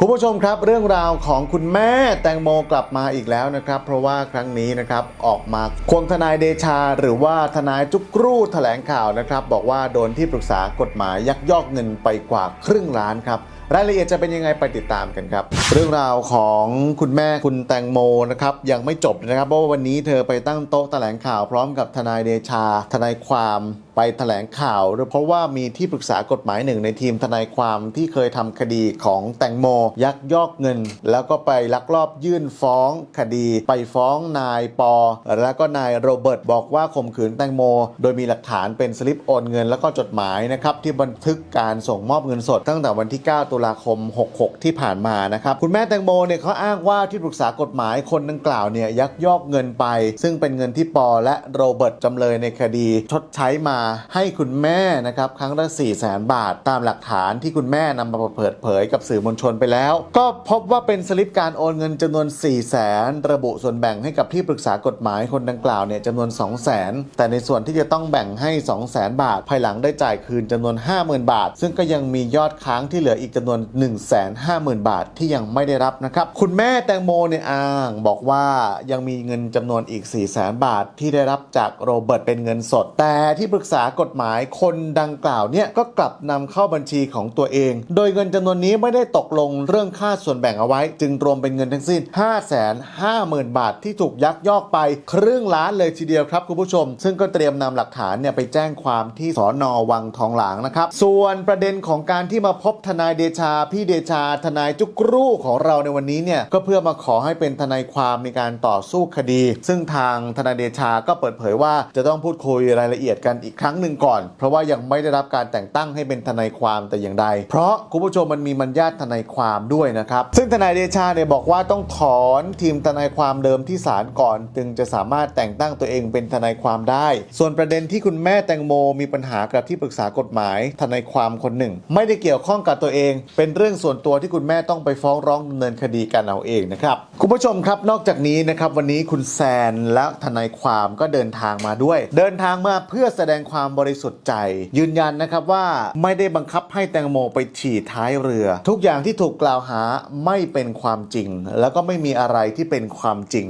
คุณผู้ชมครับเรื่องราวของคุณแม่แตงโมกลับมาอีกแล้วนะครับ เพราะว่าครั้งนี้นะครับออกมาควงทนายเดชา หรือว่าทนายจุกรูแถลงข่าวนะครับ บอกว่าโดนที่ปรึกษากฎหมายยักยอกเงินไปกว่าครึ่งล้านครับรายละเอียดจะเป็นยังไงไปติดตามกันครับ เรื่องราวของคุณแม่คุณแตงโมนะครับยังไม่จบนะครับเพราะว่าวันนี้เธอไปตั้งโต๊ะแถลงข่าวพร้อมกับทนายเดชา ทนายความไปแถลงข่าวเพราะว่ามีที่ปรึกษากฎหมายหนึ่งในทีมทนายความที่เคยทำคดีของแตงโมยักยอกเงิน แล้วก็ไปลักลอบยื่นฟ้องคดี ไปฟ้องนายปอ แล้วก็นายโรเบิร์ตบอกว่าข่มขืนแตงโม โดยมีหลักฐานเป็นสลิปโอนเงิน แล้วก็จดหมายนะครับที่บันทึกการส่งมอบเงินสด ตั้งแต่วันที่ 9 ตุลาคม 66 ที่ผ่านมานะครับคุณแม่แตงโมเนี่ยเขาอ้างว่าที่ปรึกษากฎหมายคนดังกล่าวเนี่ยยักยอกเงินไป ซึ่งเป็นเงินที่ปอและโรเบิร์ตจำเลยในคดี ชดใช้มาให้คุณแม่นะครับครั้งละ4 0 0แสนบาท ตามหลักฐานที่คุณแม่นำมาเปิดเผยกับสื่อมวลชนไปแล้วก็พบว่าเป็นสลิปการโอนเงินจำนวน 4 0 0แสนระบุส่วนแบ่งให้กับที่ปรึกษากฎหมายคนดังกล่าวเนี่ยจำนวน 2 0 0แสนแต่ในส่วนที่จะต้องแบ่งให้ 2 0 0แสนบาท ภายหลังได้จ่ายคืนจำนวน 50,000 บาท ซึ่งก็ยังมียอดค้างที่เหลืออีกจำนวน 1 5 0 0 0 0 บาทที่ยังไม่ได้รับนะครับคุณแม่แตงโมเนี่ยอ้างบอกว่ายังมีเงินจำนวนอีก 4 0 0แสนบาทที่ได้รับจากโรเบิร์ตเป็นเงินสด แต่ที่ปรึกษากฎหมายคนดังกล่าวเนี่ยก็กลับนำเข้าบัญชีของตัวเอง โดยเงินจำนวนนี้ไม่ได้ตกลงเรื่องค่าส่วนแบ่งเอาไว้ จึงรวมเป็นเงินทั้งสิ้น 5 5 0 0 0 0 บาทที่ถูกยักยอกไปครึ่งล้านเลยทีเดียวครับคุณผู้ชม ซึ่งก็เตรียมนำหลักฐานเนี่ยไปแจ้งความที่สอนอวังทองหลางนะครับ ส่วนประเด็นของการที่มาพบทนายเดชา พี่เดชาทนายจุกรูของเราในวันนี้เนี่ยก็เพื่อมาขอให้เป็นทนายความในการต่อสู้คดี ซึ่งทางทนายเดชาก็เปิดเผยว่าจะต้องพูดคุยรายละเอียดกันอีกครั้งหนึ่งก่อน เพราะว่ายังไม่ได้รับการแต่งตั้งให้เป็นทนายความแต่อย่างใด เพราะคุณผู้ชมมันมีมัญญาติทนายความด้วยนะครับ ซึ่งทนายเดชาเนี่ยบอกว่าต้องถอนทีมทนายความเดิมที่ศาลก่อน จึงจะสามารถแต่งตั้งตัวเองเป็นทนายความได้ ส่วนประเด็นที่คุณแม่แตงโมมีปัญหากับที่ปรึกษากฎหมายทนายความคนหนึ่ง ไม่ได้เกี่ยวข้องกับตัวเอง เป็นเรื่องส่วนตัวที่คุณแม่ต้องไปฟ้องร้องดำเนินคดีกันเอาเองนะครับคุณผู้ชมครับนอกจากนี้นะครับวันนี้คุณแซนและทนายความก็เดินทางมาด้วย เดินทางมาเพื่อแสดงความบริสุทธิ์ใจ ยืนยันนะครับว่าไม่ได้บังคับให้แตงโมไปฉี่ท้ายเรือ ทุกอย่างที่ถูกกล่าวลาวหาไม่เป็นความจริง แล้วก็ไม่มีอะไรที่เป็นความจริง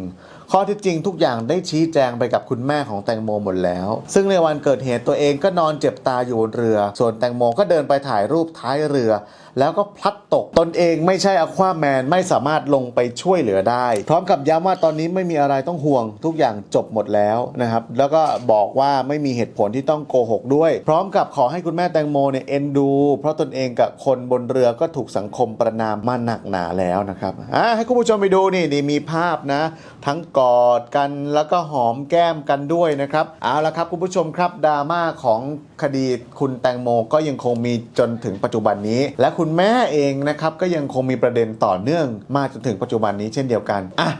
ข้อที่จริงทุกอย่างได้ชี้แจงไปกับคุณแม่ของแตงโมหมดแล้ว ซึ่งในวันเกิดเหตุตัวเองก็นอนเจ็บตาอยู่บนเรือ ส่วนแตงโมก็เดินไปถ่ายรูปท้ายเรือ แล้วก็พลัดตกตนเองไม่ใช่อควาแมนไม่สามารถลงไปช่วยเหลือได้ พร้อมกับย้ำว่าตอนนี้ไม่มีอะไรต้องห่วง ทุกอย่างจบหมดแล้วนะครับ แล้วก็บอกว่าไม่มีเหตุผลที่ต้องโกหกด้วย พร้อมกับขอให้คุณแม่แตงโมเนี่ยเอ็นดู เพราะตนเองกับคนบนเรือก็ถูกสังคมประนามมาหนักหนาแล้วนะครับอะให้คุณผู้ชมไปดูนี่นี่มีภาพนะ ทั้งกอดกันแล้วก็หอมแก้มกันด้วยนะครับ เอาละครับคุณผู้ชมครับดราม่าของคดีคุณแตงโมก็ยังคงมีจนถึงปัจจุบันนี้ และคุณแม่เองนะครับก็ยังคงมีประเด็นต่อเนื่องมาจนถึงปัจจุบันนี้เช่นเดียวกันอะ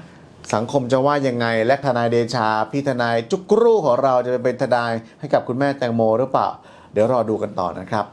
สังคมจะว่ายังไง และทนายเดชา พี่ทนายจุกรูของเราจะเป็นทนายให้กับคุณแม่แตงโมหรือเปล่า เดี๋ยวรอดูกันต่อนะครับ